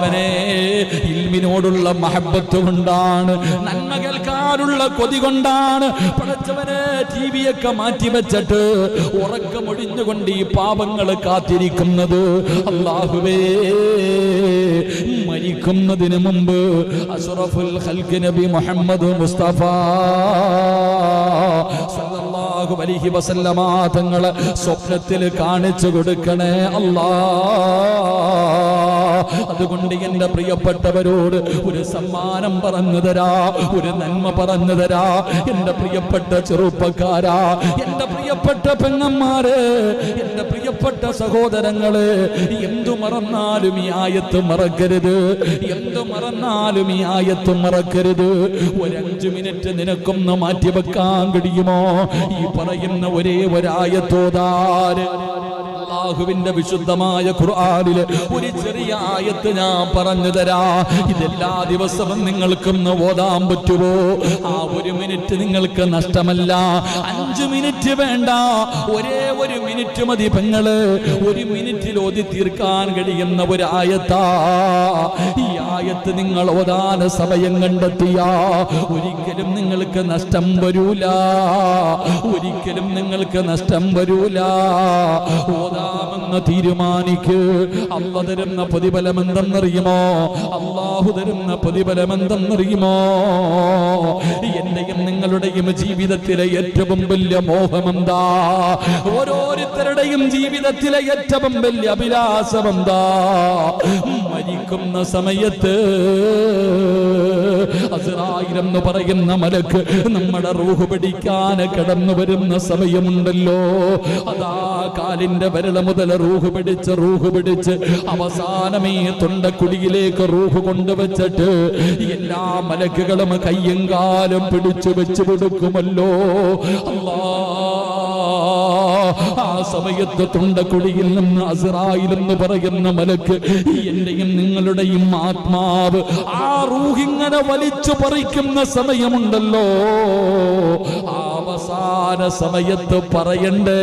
അവനെ ഇൽമിനോടുള്ള മഹബത്ത് കൊണ്ടാണ് നന്മ കേൾക്കാനുള്ള കൊതി കൊണ്ടാണ് പടച്ചവനെ ടി വിയൊക്കെ മാറ്റി വെച്ചിട്ട് ഉറക്കമൊഴിഞ്ഞുകൊണ്ട് ഈ പാപങ്ങൾ കാത്തിരിക്കുന്നത്. അള്ളാഹുവേ മരിക്കുന്നതിന് മുമ്പ് അഷറഫുൽ ഹൽക്ക് നബി മുഹമ്മദ് മുസ്തഫ സല്ലല്ലാഹു അലൈഹി വസല്ലമ തങ്ങളെ സ്വപ്നത്തിൽ കാണിച്ചു കൊടുക്കണേ അല്ലാ. അതുകൊണ്ട് എന്റെ പ്രിയപ്പെട്ടവരോട് ഒരു സമ്മാനം പറഞ്ഞു തരാ ഒരു നന്മ പറഞ്ഞു തരാ. എന്റെ പ്രിയപ്പെട്ട ചെറുപ്പക്കാരാ എന്റെ പ്രിയപ്പെട്ട പെങ്ങന്മാര് എന്റെ പ്രിയപ്പെട്ട സഹോദരങ്ങൾ എന്തു മറന്നാലും ഈ ആയത്ത് മറക്കരുത് എന്തു മറന്നാലും ഈ ആയത്ത് മറക്കരുത്. ഒരഞ്ചു മിനിറ്റ് നിനക്കൊന്ന് മാറ്റി വെക്കാൻ കഴിയുമോ? ഈ പറയുന്ന ഒരേ ഒരായത്തോതാര് അള്ളാഹുവിന്റെ വിശുദ്ധമായ ഖുർആാനിൽ ഒരു ചെറിയ ആയത്ത് ഞാൻ പറഞ്ഞു തരാ. ഇതെല്ലാ ദിവസവും നിങ്ങൾക്കൊന്ന് ഓതാൻ പറ്റുമോ ആ ഒരു മിനിറ്റ് നിങ്ങൾക്ക് നഷ്ടമല്ല. അഞ്ചു മിനിറ്റ് വേണ്ട. ഒരേ ഒരു മിനിറ്റ് മതി പെങ്ങൾ. ഒരു മിനിറ്റിൽ ഓതി തീർക്കാൻ കഴിയുന്ന ഒരു ആയത്താ. ആയത്ത് നിങ്ങൾ ഓതാന സമയം കണ്ടെത്തിയ ഒരിക്കലും നിങ്ങൾക്ക് നഷ്ടം വരൂല. ഒരിക്കലും നിങ്ങൾക്ക് നഷ്ടം വരൂല. ഓതാമെന്ന് തീരുമാനിക്ക്. അല്ല തരുന്ന പ്രതിഫലം എന്തെന്നറിയുമോ അള്ളാഹു തരുന്ന പ്രതിഫലം എന്തെന്നറിയുമോ എന്റെയും നിങ്ങളുടെയും ജീവിതത്തിലെ ഏറ്റവും വലിയ മോഹമെന്താ? ഓരോരുത്തരുടെയും ജീവിതത്തിലെ ഏറ്റവും വലിയ അഭിലാഷമെന്താ? മരിക്കുന്ന സമയത്ത് എന്ന് പറയുന്ന മലക്ക് നമ്മുടെ റൂഹ് പിടിക്കാൻ കടന്നു വരുന്ന സമയമുണ്ടല്ലോ. അതാ കാലിന്റെ വിരള മുതൽ റൂഹ് പിടിച്ച് റൂഹ് പിടിച്ച് അവസാനമേ തൊണ്ടക്കുടിയിലേക്ക് റൂഹ് കൊണ്ടുവച്ചിട്ട് എല്ലാ മലക്കുകളും കയ്യും കാലും പിടിച്ചു വെച്ചു കൊടുക്കുമല്ലോ. അല്ലാ ആ സമയത്ത് തൊണ്ടക്കുടിയിൽ നിന്ന് അസറായിൽ എന്ന് പറയുന്ന മലക്ക് എന്റെയും നിങ്ങളുടെയും ആത്മാവ് ആ റൂഹിങ്ങനെ വലിച്ചു പറിക്കുന്ന സമയമുണ്ടല്ലോ. അവസാന സമയത്ത് പറയണ്ടേ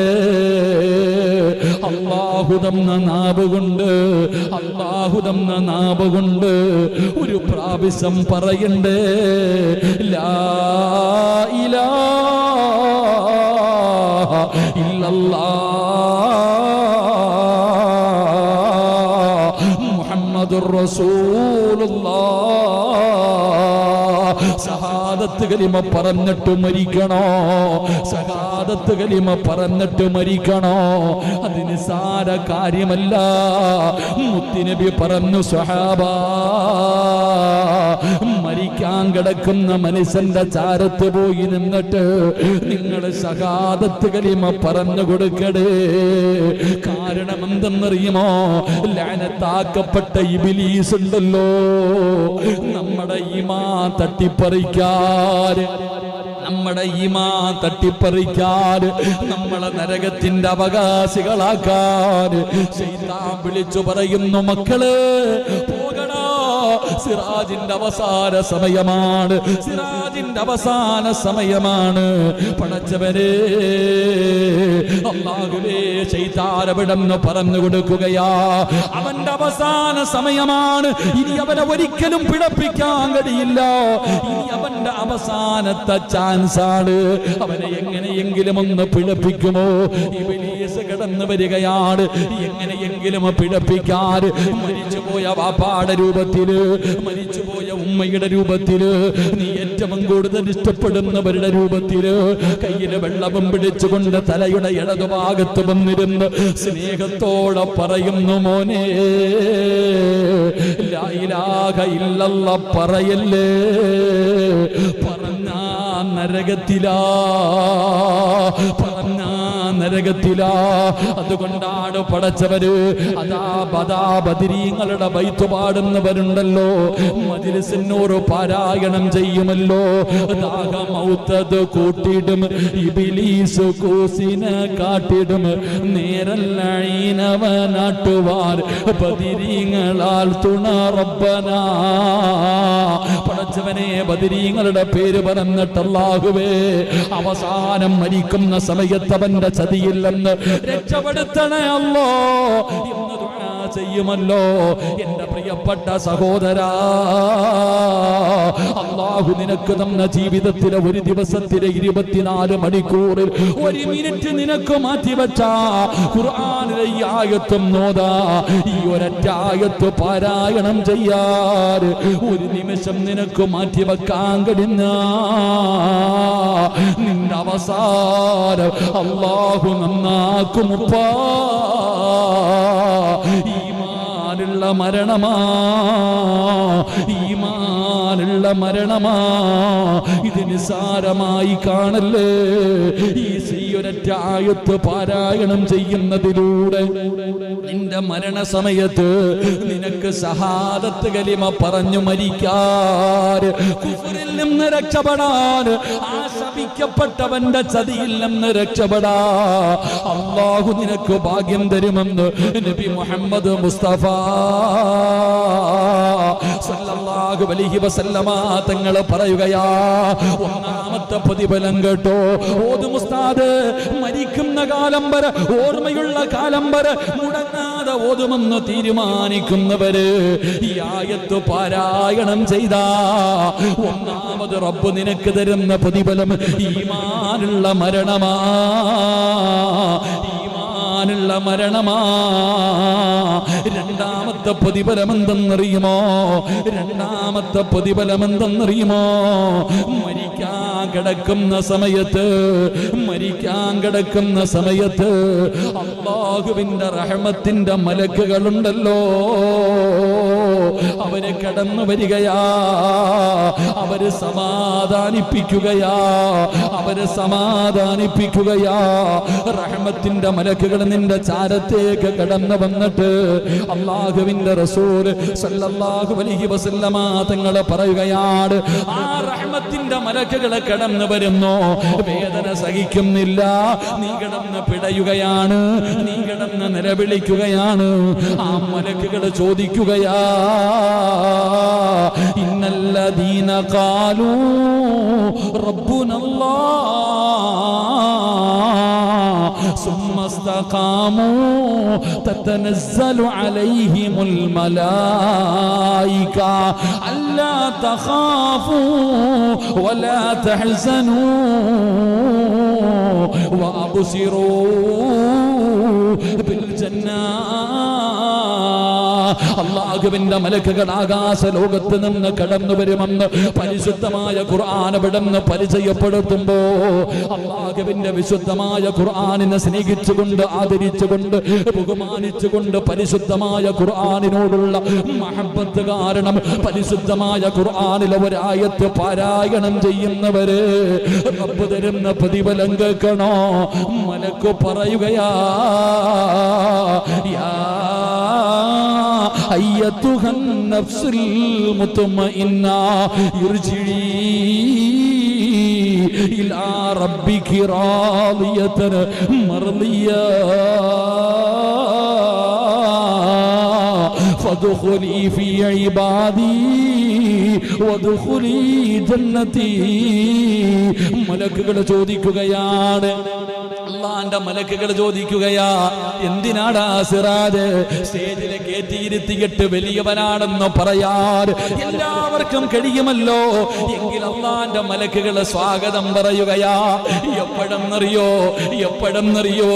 അള്ളാഹുദം നാവ് കൊണ്ട് നാവുകൊണ്ട് നാവ് കൊണ്ട് ഒരു പ്രാവശ്യം പറയണ്ടേ ലാ ഇലാഹ ഇല്ലല്ലാഹ് മുഹമ്മദുർ സഹാദത്ത് കലിമ പറഞ്ഞിട്ട് മരിക്കണോ? സഹാദത്ത് കലിമ പറഞ്ഞിട്ട് മരിക്കണോ? അതിന് സാര കാര്യമല്ല. മുത്തിനബി പറഞ്ഞു സഹാബ മരിക്കാൻ കിടക്കുന്ന മനുഷ്യന്റെ ചാരത്ത് പോയി നിന്നിട്ട് നിങ്ങൾ സഹാദത്ത് കലിമ പറഞ്ഞു കൊടുക്കടേ. കാരണം എന്തെന്നറിയുമോ? ലാനത്താക്കപ്പെട്ട ഇബിലീസ് ഉണ്ടല്ലോ നമ്മുടെ ഈമാ തട്ടിപ്പറിക്കാൻ നമ്മുടെ ഈമാ തട്ടിപ്പറിക്കാൻ നമ്മളെ നരകത്തിന്റെ അവകാശികളാക്കാൻ വിളിച്ചു പറയുന്നു മക്കൾ പോകണോ സിറാജിന്റെ അവസാന സമയമാണ്. സിറാജിന്റെ അവസാന സമയമാണ്. പടച്ചവരെ അള്ളാഹുവേ പറഞ്ഞു കൊടുക്കുകയാ. അവന്റെ അവസാന സമയമാണ്. ഇനി അവനെ ഒരിക്കലും പിടപ്പിക്കാൻ കഴിയില്ല. ഇനി അവന്റെ അവസാനത്തെ ചാൻസാണ് അവനെ എങ്ങനെയെങ്കിലും ഒന്ന് പിഴപ്പിക്കുമോ? ഇബിലീസ് കടന്നു വരികയാണ്. എങ്ങനെയെങ്കിലും പിഴപ്പിക്കാൻ മരിച്ചുപോയ വാപ്പാടെ രൂപത്തിൽ മരിച്ചുപോയ ഉമ്മയുടെ രൂപത്തിൽ നീ ഏറ്റവും കൂടുതൽ ഇഷ്ടപ്പെടുന്നവരുടെ രൂപത്തിൽ കയ്യിൽ വെള്ളവും പിടിച്ചുകൊണ്ട് തലയുടെ ഇടതുഭാഗത്ത് വന്നിരുന്ന് സ്നേഹത്തോടെ പറയുന്നു മോനെ ഇല്ലല്ല പറയല്ലേ? പറഞ്ഞ നരകത്തിലാ പറഞ്ഞ നരകത്തിലാ. അതുകൊണ്ടാണ് പടച്ചവര് അതാ ബദാ ബദിരീങ്ങളുടെ ബൈത്ത് പാടുന്നവരുണ്ടല്ലോ. മജിലിസിനോട് പാരായണം ചെയ്യുമല്ലോ. ദാഹമൗത്തത് കൂട്ടിടും ഇബിലീസ് കൂസിനെ കാട്ടിടും. നേരല്ലീനവനാട്ടുവാർ ബദിരീങ്ങളാൽ തുണ പടച്ചവനെ ബദിരീങ്ങളുടെ പേര് പറഞ്ഞിട്ടല്ലാഹുവേ അവസാനം മരിക്കുന്ന സമയത്ത് അവന്റെ ചതിയില്ലെന്ന് രക്ഷപ്പെടുത്തണേ അല്ലോ. ചെയ്യുമല്ലോ. എന്റെ പ്രിയപ്പെട്ട സഹോദരാ. അള്ളാഹു നിനക്ക് തന്ന ജീവിതത്തിലെ ഒരു ദിവസത്തിലെ ഇരുപത്തിനാല് മണിക്കൂറിൽ ഒരു മിനിറ്റ് നിനക്ക് മാറ്റിവെച്ച ഖുർആാനിലെ ഈ ആയത്വം നോതാ. ഈ ഒരൊറ്റ ആയത്ത് പാരായണം ചെയ്യാറ്. ഒരു നിമിഷം നിനക്ക് മാറ്റിവെക്കാൻ കഴിഞ്ഞ നിന്റെ അവസാനം അള്ളാഹു നന്നാക്കുമുപ്പാ മാനുള്ള മരണമാ. ഈമാനുള്ള മരണമാ. ഇത് സാരമായി കാണല്ലേ ഈ ശ്രീയൊരറ്റ ആയത്ത് പാരായണം ചെയ്യുന്നതിലൂടെ. നിന്റെ മരണസമയത്ത് നിനക്ക് സഹാദത്ത് കലിമ പറഞ്ഞു മരിക്കാൻ നിന്ന് രക്ഷപ്പെടാൻ ആ ചതിയിൽ നിന്ന് രക്ഷപ്പെടാ. അള്ളാഹു നിനക്ക് ഭാഗ്യം തരുമെന്ന് നബി മുഹമ്മദ് മുസ്തഫ സല്ലല്ലാഹു അലൈഹി വസല്ലമ തങ്ങൾ പറയുകയാ ഒന്നാമത്തെ പ്രതിഫലം കേട്ടോ. ഓതു മരിക്കുന്ന കാലം വരെ ഓർമ്മയുള്ള കാലം വരെ മുടങ്ങാതെ ഓതുമെന്ന് തീരുമാനിക്കുന്നവര് ഈ ആയത്ത് പാരായണം ചെയ്ത. ഒന്നാമത് റബ്ബ് നിനക്ക് തരുന്ന പ്രതിഫലം ഈമാനുള്ള മരണമാ. ഈമാനുള്ള മരണമാ. രണ്ടാമത്തെ പ്രതിഫലം രണ്ടാമത്തെ പ്രതിഫലം മരിക്കാൻ കിടക്കുന്ന സമയത്ത് മരിക്കാൻ കിടക്കുന്ന സമയത്ത് അള്ളാഹുവിന്റെ റഹമത്തിന്റെ മലക്കുകളുണ്ടല്ലോ. അവർ കടന്നു വരികയാ അവർ സമാധാനിപ്പിക്കുകയാ അവർ സമാധാനിപ്പിക്കുകയാ. റഹമത്തിന്റെ മലക്കുകൾ നിന്റെ ചാരത്തേക്ക് കടന്നു വന്നിട്ട് അള്ളാഹുവിന്റെ റസൂൽ സല്ലല്ലാഹു അലൈഹി വസല്ലമ തങ്ങളെ പറയുകയാണ് ആ റഹമത്തിന്റെ മലക്കുകൾ കടന്നു വരുന്നു. വേദന സഹിക്കുന്നില്ല. നീ കിടന്ന് പിടയുകയാണ്. നീ കിടന്ന് നിലവിളിക്കുകയാണ്. ആ മലക്കുകൾ ചോദിക്കുകയാ ഇന്നല്ല ദീന കാലൂ استقاموا تتنزل عليهم الملائكة. ألا تخافوا ولا تحزنوا وأبصروا بالجنة. അള്ളാഹുവിന്റെ മലക്കുകൾ ആകാശ ലോകത്ത് നിന്ന് കടന്നു വരുമെന്ന് പരിശുദ്ധമായ ഖുർആൻ വിടന്ന് പരിചയപ്പെടുത്തുമ്പോ അള്ളാഹുവിന്റെ വിശുദ്ധമായ ഖുർആാനിനെ സ്നേഹിച്ചുകൊണ്ട് ആദരിച്ചുകൊണ്ട് ബഹുമാനിച്ചുകൊണ്ട് പരിശുദ്ധമായ ഖുർആാനിനോടുള്ള മഹബത്ത് കാരണം പരിശുദ്ധമായ ഖുർആാനിലെ ഒരായത്ത് പാരായണം ചെയ്യുന്നവര് തരുന്ന പ്രതിഫലം കേൾക്കണോ? മലക്കു പറയുകയാ أيتها النفس المطمئنة ارجعي إلى ربك راضية مرضية فادخلي في عبادي وادخلي جنتي മലക്കുകൾ ചോദിക്കുകയാണ് അള്ളാന്റെ മലക്കുകൾ ചോദിക്കുകയാ എന്തിനാടാ സിറാജ് സ്റ്റേജിൽ കയറ്റിയിരുത്തിയിട്ട് വലിയവനാണെന്ന് പറയാൻ എല്ലാവർക്കും കഴിയുമല്ലോ. എങ്കിൽ അള്ളാന്റെ മലക്കുകളെ സ്വാഗതം പറയുകയാ. എപ്പോഴെന്നറിയോ? എപ്പോഴെന്നറിയോ?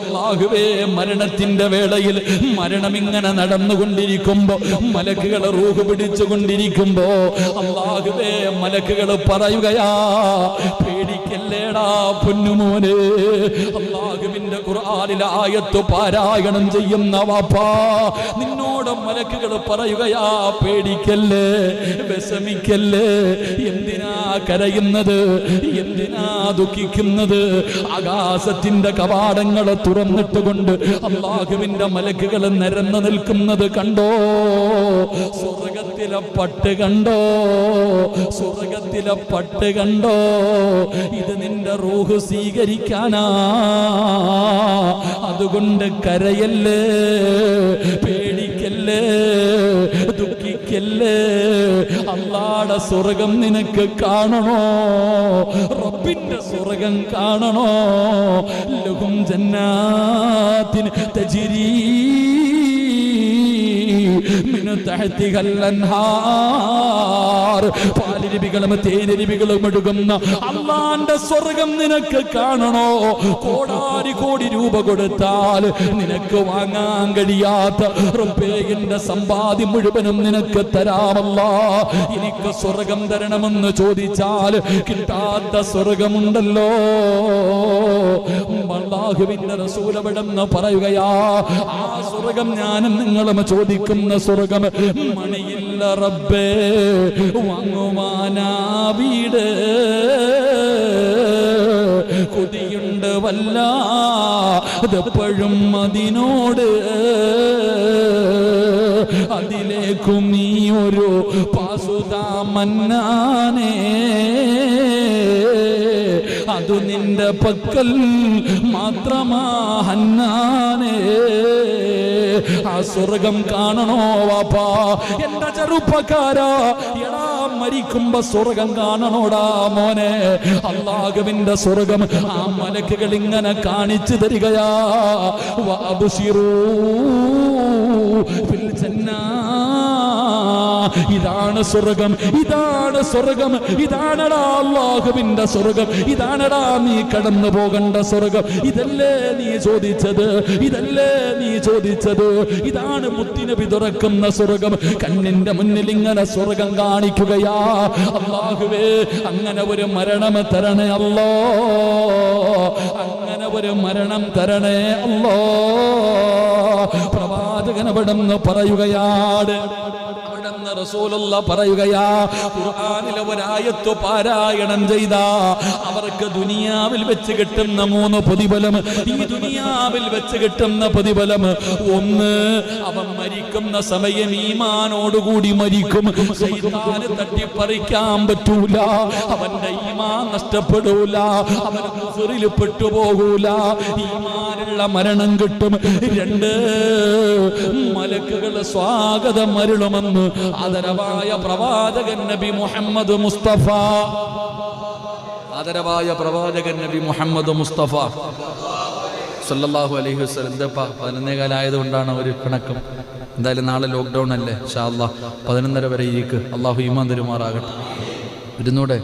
അള്ളാഹുവേ മരണത്തിന്റെ വേളയിൽ മരണം ഇങ്ങനെ നടന്നുകൊണ്ടിരിക്കുമ്പോ മലക്കുകളെ റൂഹ് പിടിച്ചുകൊണ്ടിരിക്കുമ്പോ അള്ളാഹുവേ മലക്കുകൾ പറയുകയാ പേടിക്കല്ലേടാ പൊന്നുമോനെ. അള്ളാഹുവിന്റെ ഖുർആനിലെ ആയത്ത് പാരായണം ചെയ്യുന്ന വാപ്പാ no നിന്നോട് മലക്കുകൾ പറയുകയാ പേടിക്കല്ലേ വിഷമിക്കല്ലേ എന്തിനാ കരയുന്നത് എന്തിനാ ദുഃഖിക്കുന്നത്? ആകാശത്തിന്റെ കവാടങ്ങൾ തുറന്നിട്ടുകൊണ്ട് അള്ളാഹുവിന്റെ മലക്കുകൾ നിരന്നു നിൽക്കുന്നത് കണ്ടോ? സ്വർഗത്തിലെ പട്ട് കണ്ടോ? സ്വർഗത്തിലെ പട്ട് കണ്ടോ? ഇത് നിന്റെ റൂഹ് സ്വീകരിക്കാനാ. അതുകൊണ്ട് കരയല്ലേ പേടിക്കല്ലേ ദുഃഖിക്കല്ലേ? അള്ളാടെ സ്വർഗം നിനക്ക് കാണണോ? റബ്ബിന്റെ സ്വർഗം കാണണോ? ലഹും ജന്നാത്തിന് തജിരീ പാലരുവികളും തേനരുവികളും എടുക്കുന്ന അള്ളാന്റെ സ്വർഗം നിനക്ക് കാണണോ? കോടാരി കോടി രൂപ കൊടുത്താൽ നിനക്ക് വാങ്ങാൻ കഴിയാത്ത റുപ്പേന്റെ സമ്പാദ്യം മുഴുവനും നിനക്ക് തരാമല്ല. എനിക്ക് സ്വർഗം തരണമെന്ന് ചോദിച്ചാൽ കിട്ടാത്ത സ്വർഗമുണ്ടല്ലോ. അള്ളാഹുവിന്റെ റസൂലവിടെന്ന് പറയുകയാ ആ സ്വർഗം ഞാനും നിങ്ങളും ചോദിക്കുന്ന സ്വർഗം. മണിയില്ല റബ്ബേ വാങ്ങുവാനാ വീട്. കൊതിയുണ്ട് വല്ല അതെപ്പോഴും അതിനോട്. അതിലേക്കും നീ ഒരു പാസുതാമന്നാനേ അതു നിന്റെ പക്കൽ മാത്രമാ ഹന്നാനേ ആ സ്വർഗം കാണണോ വാപ്പാ? എന്റെ ചെറുപ്പക്കാരാ. എടാ മരിക്കുമ്പോ സ്വർഗം കാണണോടാ മോനെ. അള്ളാഹുവിന്റെ സ്വർഗം ആ മലക്കുകൾ ഇങ്ങനെ കാണിച്ചു തരികയാ. വാബുഷിറൂ ഫിൽ ജന്നാ. ഇതാണ് സ്വർഗം ഇതാണ് സ്വർഗം ഇതാണടാ അള്ളാഹുവിന്റെ സ്വർഗം ഇതാണടാ നീ കടന്നു പോകേണ്ട സ്വർഗം. ഇതല്ലേ നീ ചോദിച്ചത് ഇതല്ലേ നീ ചോദിച്ചത്? ഇതാണ് മുത്തിനബി തുറക്കുന്ന സ്വർഗം. കണ്ണിന്റെ മുന്നിൽ ഇങ്ങനെ സ്വർഗം കാണിക്കുകയാ. അള്ളാഹുവേ അങ്ങനെ ഒരു മരണം തരണേ അല്ലോ അങ്ങനെ ഒരു മരണം തരണേ അല്ലോ പറയുകയാണ് അവിടെന്ന് റസൂലുള്ള പറയുകയാ ഖുർആനിലെ ഒരായത്ത് പാരായണം ചെയ്ത അവർക്ക് ദുനിയാവിൽ വെച്ച് കിട്ടുന്ന മൂന്ന് പ്രതിഫലം ഈ ദുനിയാവിൽ വെച്ച് കിട്ടുന്ന പ്രതിഫലം ഒന്ന് അവൻ മരിക്കുന്ന സമയം ഈമാനോടുകൂടി മരിക്കും. തട്ടിപ്പറിക്കാൻ പറ്റൂല അവന്റെ ഈമാൻ നഷ്ടപ്പെടൂല അവൻ കുഫറിൽ പെട്ടുപോകൂല ഈമാനുള്ള മരണം കിട്ടും. രണ്ട് മലക്കുകൾ സ്വാഗതം അരുളുമെന്ന് ആദരവായ പ്രവാചകൻ നബി മുഹമ്മദ് മുസ്തഫ. ആദരവായ പ്രവാചകൻ നബി മുഹമ്മദ് മുസ്തഫ. സല്ലല്ലാഹു അലൈഹി വസല്ലം. എന്തപ്പാ പതിനൊന്നേകാലായത് കൊണ്ടാണ് ഒരു പിണക്കം. എന്തായാലും നാളെ ലോക്ക്ഡൗൺ അല്ലേ? ഷാ പതിനൊന്നര വരെ ഇരിക്ക്. അള്ളാഹു ഈമാൻ തരുമാറാകട്ടെ. ഇരുന്നൂടെ?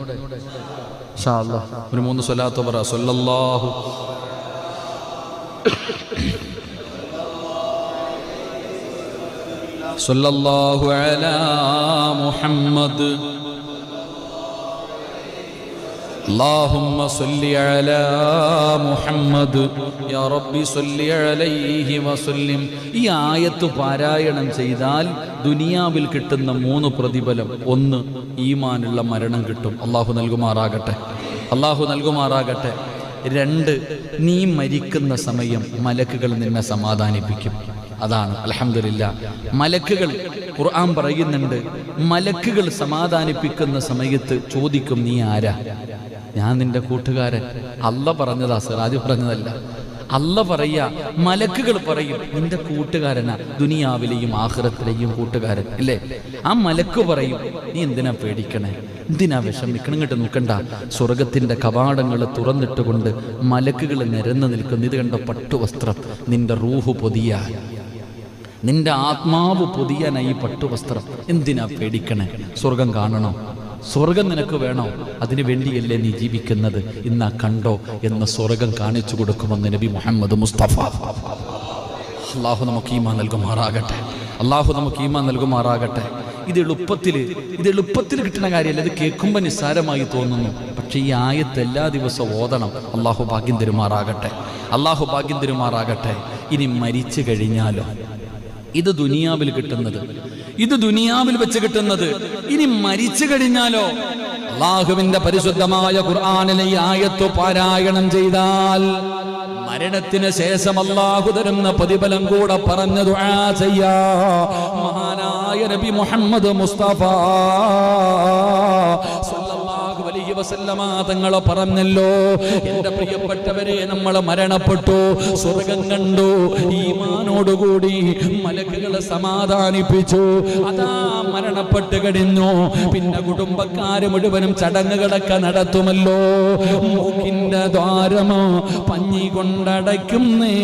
ഒരു മൂന്ന് സ്വലാത്ത് പറ. സല്ലല്ലാഹു സല്ലല്ലാഹു അലാ മുഹമ്മദ് اللهم صل على محمد يا ربي صل عليه وسلم ഈ ആയത്ത് പാരായണം ചെയ്താൽ ദുനിയാവിൽ കിട്ടുന്ന മൂന്ന് പ്രതിഫലം ഒന്ന് ഈമാനുള്ള മരണം കിട്ടും അള്ളാഹു നൽകുമാറാകട്ടെ അള്ളാഹു നൽകുമാറാകട്ടെ രണ്ട് നീ മരിക്കുന്ന സമയം മലക്കുകൾ നിന്നെ സമാധാനിപ്പിക്കും അതാണ്. അലഹമില്ല മലക്കുകൾ ഖുർആൻ പറയുന്നുണ്ട് മലക്കുകൾ സമാധാനിപ്പിക്കുന്ന സമയത്ത് ചോദിക്കും നീ ആരാ? ഞാൻ നിന്റെ കൂട്ടുകാരൻ. അല്ല പറഞ്ഞതാ സിറാജ് പറഞ്ഞതല്ല. അല്ല പറയ മലക്കുകൾ പറയും നിന്റെ കൂട്ടുകാരനാ ദുനിയാവിലെയും ആഹ്റത്തിലെയും കൂട്ടുകാരൻ. അല്ലേ? ആ മലക്ക് പറയും നീ എന്തിനാ പേടിക്കണേ? എന്തിനാ വിഷമിക്കണം? ഇങ്ങോട്ട് നോക്കണ്ട സ്വർഗത്തിന്റെ കവാടങ്ങൾ തുറന്നിട്ടുകൊണ്ട് മലക്കുകൾ നിരന്നു നിൽക്കുന്നു. ഇത് കണ്ട പട്ടുവസ്ത്രം? നിന്റെ റൂഹ് പൊതിയാൻ. നിന്റെ ആത്മാവ് പൊതിയാനായി പട്ടുവസ്ത്രം. എന്തിനാ പേടിക്കണേ? സ്വർഗം കാണണോ. സ്വർഗം നിനക്ക് വേണോ? അതിനു വേണ്ടിയല്ലേ നീ ജീവിക്കുന്നത്. ഇന്നാ കണ്ടോ എന്ന സ്വർഗം കാണിച്ചു കൊടുക്കുമെന്ന് നബി മുഹമ്മദ് മുസ്തഫ. അള്ളാഹു നമുക്ക് ഈമാ നൽകുമാറാകട്ടെ. അള്ളാഹു നമുക്ക് ഈമാ നൽകുമാറാകട്ടെ. ഇത് എളുപ്പത്തിൽ ഇത് എളുപ്പത്തിൽ കിട്ടുന്ന കാര്യമല്ല. ഇത് കേൾക്കുമ്പോൾ നിസ്സാരമായി തോന്നുന്നു. പക്ഷേ ഈ ആയത്ത് എല്ലാ ദിവസവും ഓതണം. അള്ളാഹു ഭാഗ്യം തരുമാറാകട്ടെ. അള്ളാഹു ഭാഗ്യം തരുമാറാകട്ടെ. ഇനി മരിച്ചു കഴിഞ്ഞാലോ? ഇത് ദുനിയാവിൽ കിട്ടുന്നത്. ഇത് ദുനിയാവിൽ വെച്ച് കിട്ടുന്നത്. ഇനി മരിച്ചു കഴിഞ്ഞാലോ? അള്ളാഹുവിന്റെ പരിശുദ്ധമായ ഖുർആാനിലെ ആയത്തു പാരായണം ചെയ്താൽ മരണത്തിന് ശേഷം അള്ളാഹു തരുന്ന പ്രതിഫലം കൂടെ പറഞ്ഞു മഹാനായ നബി മുഹമ്മദ് മുസ്തഫ അലൈഹി പറഞ്ഞല്ലോ. എന്റെ പ്രിയപ്പെട്ടവരെ നമ്മൾ മരണപ്പെട്ടു. സ്വർഗം കണ്ടു. ഈമാനോടുകൂടി മലക്കുകളെ സമാധാനിപ്പിച്ചു. അതാ മരണപ്പെട്ട് കഴിഞ്ഞു. പിന്നെ കുടുംബക്കാര് മുഴുവനും ചടങ്ങുകളൊക്കെ നടത്തുമല്ലോ. മൂക്കിന്റെ ദ്വാരമോ പഞ്ഞി കൊണ്ടടയ്ക്കുന്നേ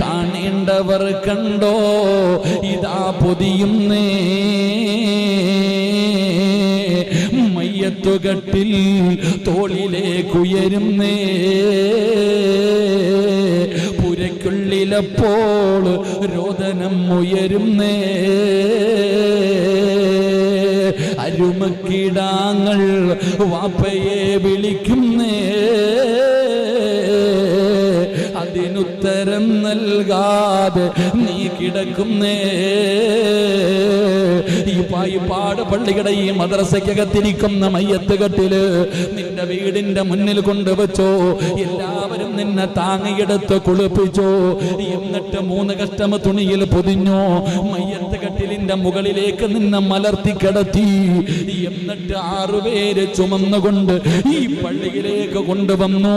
കാണേണ്ടവർ കണ്ടോ? ഇതാ പൊതിയുന്നേ മയ്യത്തുകട്ടിൽ തോളിലേക്കുയരുന്നേ. പുരക്കുള്ളിലപ്പോൾ രോദനം ഉയരുന്നേ. അരുമക്കിടാങ്ങൾ വാപ്പയെ വിളിക്കുന്നേ അതിനുത്തരം നൽകാതെ നീ കിടക്കുന്നേ. ഈ പായിപ്പാട് പള്ളിയുടെ ഈ മദ്രസയ്ക്കകത്തിരിക്കുന്ന മയ്യത്ത് കെട്ടിൽ നിന്റെ വീടിന്റെ മുന്നിൽ കൊണ്ടുവച്ചോ. എല്ലാവരും നിന്നെ താങ്ങിയെടുത്ത് കുളിപ്പിച്ചോ. എന്നിട്ട് മൂന്ന് കഷ്ടമ തുണിയിൽ പൊതിഞ്ഞോ. മയ്യത്ത് കെട്ടിലിന്റെ മുകളിലേക്ക് നിന്നെ മലർത്തി കിടത്തി. എന്നിട്ട് ആറുപേര് ചുമന്നുകൊണ്ട് ഈ പള്ളിയിലേക്ക് കൊണ്ടുവന്നു.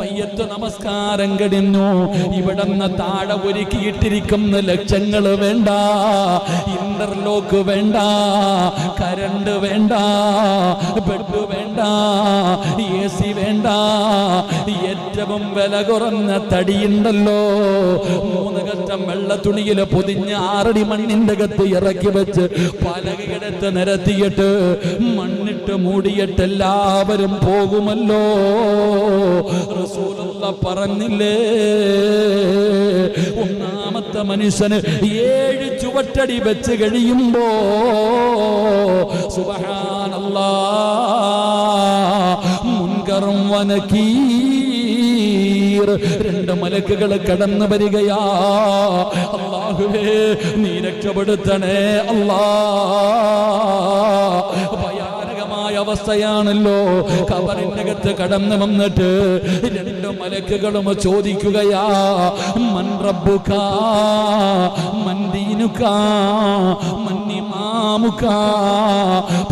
മയ്യത്ത് നമസ്കാരം കടിഞ്ഞു. ഇവിടുന്ന് താഴെ ഒരുക്കിയിട്ടിരിക്കുന്ന ലക്ഷങ്ങൾ വേണ്ട ഇന്റർലോക്ക് വേണ്ട കരണ്ട് വേണ്ട ബെഡ് വേണ്ട എ സി വേണ്ട. ഏറ്റവും വില കുറഞ്ഞ തടിയുണ്ടല്ലോ മൂന്ന് ഘട്ടം വെള്ള തുണിയിൽ പൊതിഞ്ഞ് ആറടി മണ്ണിന്റെ കത്ത് ഇറക്കി വെച്ച് പലകിടത്ത് നിരത്തിയിട്ട് മണ്ണിട്ട് മൂടിയിട്ട് എല്ലാവരും പോകുമല്ലോ. റസൂലുള്ള പറഞ്ഞില്ലേ ഒന്നാമത്തെ മനുഷ്യന് ഏഴ് ചുവട്ടടി വെച്ച് കഴിയുമ്പോ സുബഹാനല്ലാ മുൻകറും വനക്കീ രണ്ട് മലക്കുകൾ കടന്നു വരികയാ. അള്ളാഹുവേ നീ രക്ഷപ്പെടുത്തണേ അല്ലാ. അവസ്ഥയാണല്ലോ. കബറിനകത്ത് കടന്നു വന്നിട്ട് രണ്ട് മലക്കുകളും ചോദിക്കുകയാ മൻ റബ്ബുക മൻ ദീനുക മൻ ഇമാമുക.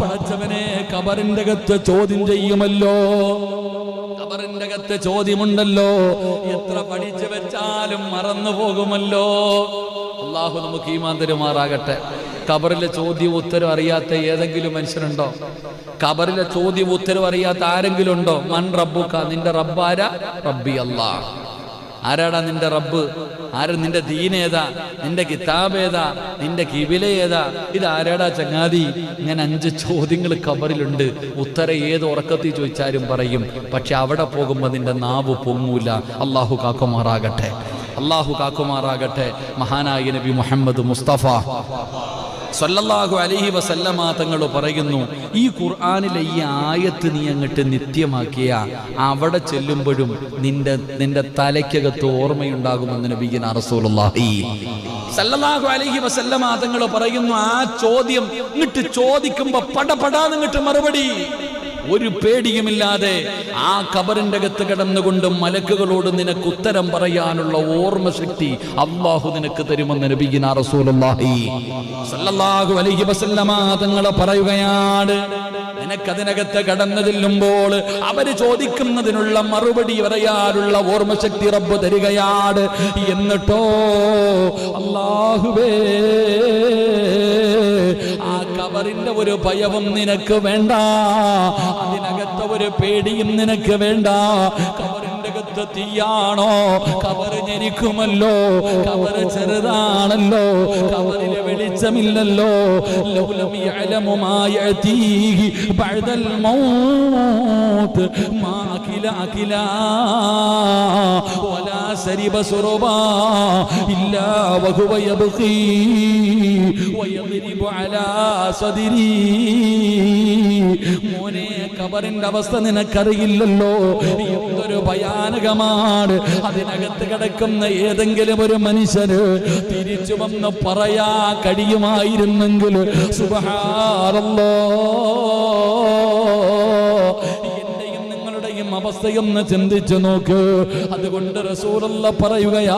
പടച്ചവനെ കബറിന്റെ അകത്ത് ചോദ്യം ചെയ്യുമല്ലോ. കബറിന്റെ അകത്ത് ചോദ്യമുണ്ടല്ലോ. എത്ര പഠിച്ചു വെച്ചാലും മറന്നു പോകുമല്ലോ അള്ളാഹു നമുക്ക് ഈമാൻ തരുമാറാകട്ടെ. കബറിലെ ചോദ്യം ഉത്തരം അറിയാത്ത ഏതെങ്കിലും മനുഷ്യനുണ്ടോ? കബറിലെ ചോദ്യം ഉത്തരം അറിയാത്ത ആരെങ്കിലും ഉണ്ടോ? മൻ റബ്ബുക്ക നിന്റെ റബ്ബാര റബ്ബി അല്ലാ ആരാടാ നിന്റെ റബ്ബ്? ആര് നിന്റെ ദീനേതാ? നിന്റെ കിതാബ് ഏതാ നിന്റെ കിബില ഏതാ ഇത് ആരാടാ ചങ്ങാതി? ഇങ്ങനെ അഞ്ച് ചോദ്യങ്ങൾ കബറിലുണ്ട്. ഉത്തരം ഏത് ഉറക്കത്തിൽ ചോദിച്ചാലും പറയും. പക്ഷെ അവിടെ പോകുമ്പോൾ നിന്റെ നാവ് പൊങ്ങൂല. അള്ളാഹു കാക്കുമാറാകട്ടെ. അള്ളാഹു കാക്കുമാറാകട്ടെ. മഹാനായ നബി മുഹമ്മദ് മുസ്തഫ. സല്ലല്ലാഹു അലഹി വസല്ലമ തങ്ങൾ പറയുന്നു ഈ ഖുർആാനിലെ ഈ ആയത്ത് നീ അങ്ങട്ട് നിത്യമാക്കിയ അവിടെ ചെല്ലുമ്പോഴും നിന്റെ നിന്റെ തലയ്ക്കകത്ത് ഓർമ്മയുണ്ടാകുമെന്ന് നബിഗിൻ റസൂലുള്ളാഹി. സല്ലല്ലാഹു അലൈഹി വസല്ലമ തങ്ങൾ പറയുന്നു ആ ചോദ്യം ഇങ്ങോട്ട് ചോദിക്കുമ്പോ പടപടാന്നിങ്ങോട്ട് മറുപടി. ഒരു പേടിയുമില്ലാതെ ആ കബറിന്റെ അകത്ത് കിടന്നുകൊണ്ട് മലക്കുകളോട് നിനക്ക് ഉത്തരം പറയാനുള്ള ഓർമ്മശക്തി അള്ളാഹു നിനക്ക് തരുമെന്ന് നബിഗിന റസൂലുള്ളാഹി സല്ലല്ലാഹു അലൈഹി വസല്ലമ തങ്ങൾ പറയുകയാണ്. നിനക്കതിനകത്ത് കടന്നു ചെല്ലുമ്പോൾ അവർ ചോദിക്കുന്നതിനുള്ള മറുപടി പറയാനുള്ള ഓർമ്മശക്തി റബ്ബ് തരികയാണ്. എന്നിട്ടോ? അള്ളാഹുവേ കബറിന്റെ ഒരു ഭയവും നിനക്ക് വേണ്ട. അതിനകത്ത് ഒരു പേടിയും നിനക്ക് വേണ്ട. കബറിന്റെ അകത്ത് തീയാണോ? കബറ് ഞെരിക്കുമല്ലോ. കബറ് ചെറുതാണല്ലോ. കബറിലെ വെളിച്ചമില്ലല്ലോ. ലൗലം سربا إلا وهو يبقي ويضرب على സദിരി. മോനെ കബറിന്റെ അവസ്ഥ നിനക്കറിയില്ലല്ലോ. എന്തൊരു ഭയാനകമാണ്. അതിനകത്ത് കിടക്കുന്ന ഏതെങ്കിലും ഒരു മനുഷ്യന് തിരിച്ചു വന്ന് പറയാ കഴിയുമായിരുന്നെങ്കിൽ സുബഹാറല്ലോ അവസ്ഥയൊന്ന് ചിന്തിച്ചു നോക്ക്. അതുകൊണ്ട് റസൂലുള്ള പറയുകയാ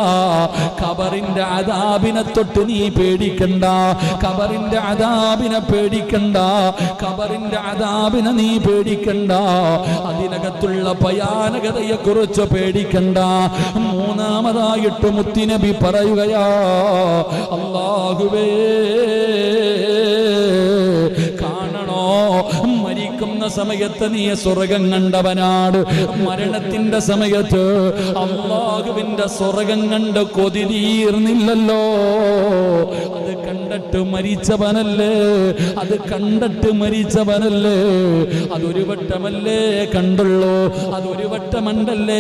കബറിന്റെ അതാബിനെ തൊട്ട് നീ പേടിക്കണ്ട. കബറിന്റെ അതാബിനെ പേടിക്കണ്ട. കബറിന്റെ അതാബിനെ നീ പേടിക്കണ്ട. അതിനകത്തുള്ള ഭയാനകതയെ കുറിച്ച് പേടിക്കണ്ട. മൂന്നാമതായിട്ട് മുത്തിനബി പറയുകയാ അള്ളാഹുവേ സമയത്ത് നീ സ്വർഗം കണ്ടവനാണ് മരണത്തിന്റെ സമയത്ത് അള്ളാഹുവിന്റെ സ്വർഗം കണ്ട് കൊതി തീർന്നില്ലല്ലോ. അത് കണ്ടിട്ട് മരിച്ചവനല്ലേ? അത് കണ്ടിട്ട് മരിച്ചവനല്ലേ? അതൊരു വട്ടമല്ലേ കണ്ടുള്ളൂ? അതൊരു വട്ടമണ്ടല്ലേ?